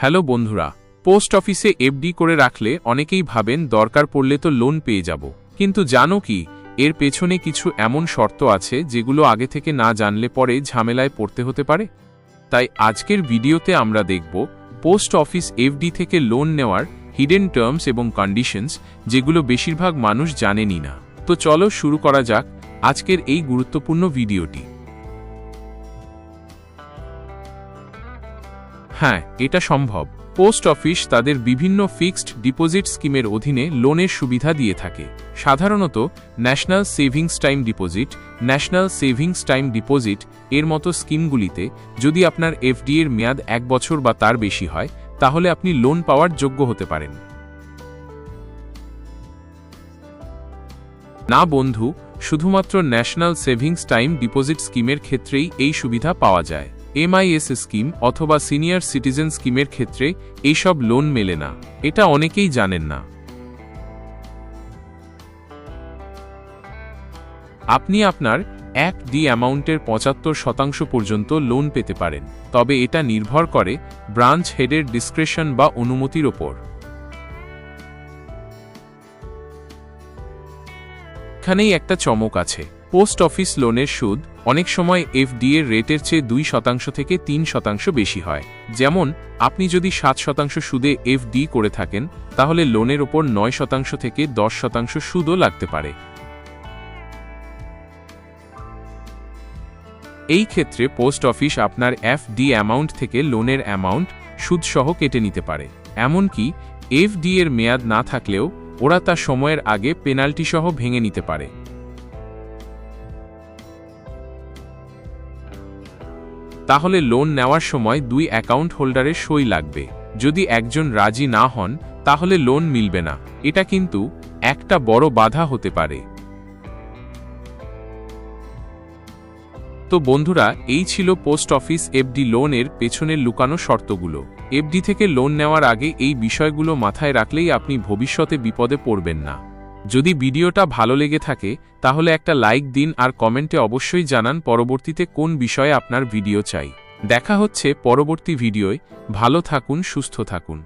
Hello বন্ধুরা, post অফিসে FD করে রাখলে অনেকেই ভাবেন দরকার পড়লে তো লোন পেয়ে যাব। কিন্তু জানো কি, এর পেছনে কিছু এমন শর্ত আছে যেগুলো আগে থেকে না জানলে পরে ঝামেলায় পড়তে হতে পারে। তাই আজকের ভিডিওতে আমরা দেখব পোস্ট অফিস এফডি থেকে লোন নেওয়ার হিডেন টার্মস এবং কন্ডিশনস যেগুলো বেশিরভাগ মানুষ জানেনই না। তো চলো শুরু করা যাক আজকের এই গুরুত্বপূর্ণ ভিডিওটি। হ্যাঁ এটা সম্ভব। পোস্ট অফিস তাদের বিভিন্ন ফিক্সড ডিপোজিট স্কিমের অধীনে লোনের সুবিধা দিয়ে থাকে। সাধারণত, national savings time deposit, national savings time deposit এর মতো স্কিমগুলিতে যদি আপনার এফডি এর মেয়াদ এক বছর বা তার বেশি হয়, তাহলে আপনি লোন পাওয়ার যোগ্য হতে পারেন। না বন্ধু, শুধুমাত্র ন্যাশনাল সেভিংস টাইম ডিপোজিট স্কিমের ক্ষেত্রেই এই সুবিধা পাওয়া যায়। এমআইএস স্কিম অথবা সিনিয়র সিটিজেন স্কিমের ক্ষেত্রে এইসব লোন মেলে না। এটা অনেকেই জানেন না। আপনি আপনার এক ডি অ্যামাউন্টের পঁচাত্তর শতাংশ পর্যন্ত লোন পেতে পারেন, তবে এটা নির্ভর করে ব্রাঞ্চ হেডের ডিসক্রেশন বা অনুমতির ওপর। এখানেই একটা চমক আছে। পোস্ট অফিস লোনের সুদ অনেক সময় এফডি এর রেটের চেয়ে দুই শতাংশ থেকে তিন শতাংশ বেশি হয়। যেমন, আপনি যদি সাত শতাংশ সুদে এফডি করে থাকেন, তাহলে লোনের ওপর নয় শতাংশ থেকে দশ শতাংশ সুদও লাগতে পারে। এই ক্ষেত্রে পোস্ট অফিস আপনার এফডি অ্যামাউন্ট থেকে লোনের অ্যামাউন্ট সুদসহ কেটে নিতে পারে। এমনকি, এফডি এর মেয়াদ না থাকলেও ওরা তা সময়ের আগে পেনাল্টি সহ ভেঙে নিতে পারে। তাহলে লোন নেওয়ার সময় দুই অ্যাকাউন্ট হোল্ডারের সই লাগবে। যদি একজন রাজি না হন, তাহলে লোন মিলবে না। এটা কিন্তু একটা বড় বাধা হতে পারে। তো বন্ধুরা, এই ছিল পোস্ট অফিস এফডি লোনের পেছনের লুকানো শর্তগুলো। এফডি থেকে লোন নেওয়ার আগে এই বিষয়গুলো মাথায় রাখলেই আপনি ভবিষ্যতে বিপদে পড়বেন না। যদি ভিডিওটা ভালো লেগে থাকে, তাহলে একটা লাইক দিন আর কমেন্টে অবশ্যই জানান পরবর্তীতে কোন বিষয়ে আপনার ভিডিও চাই। দেখা হচ্ছে পরবর্তী ভিডিওয়। ভালো থাকুন, সুস্থ থাকুন।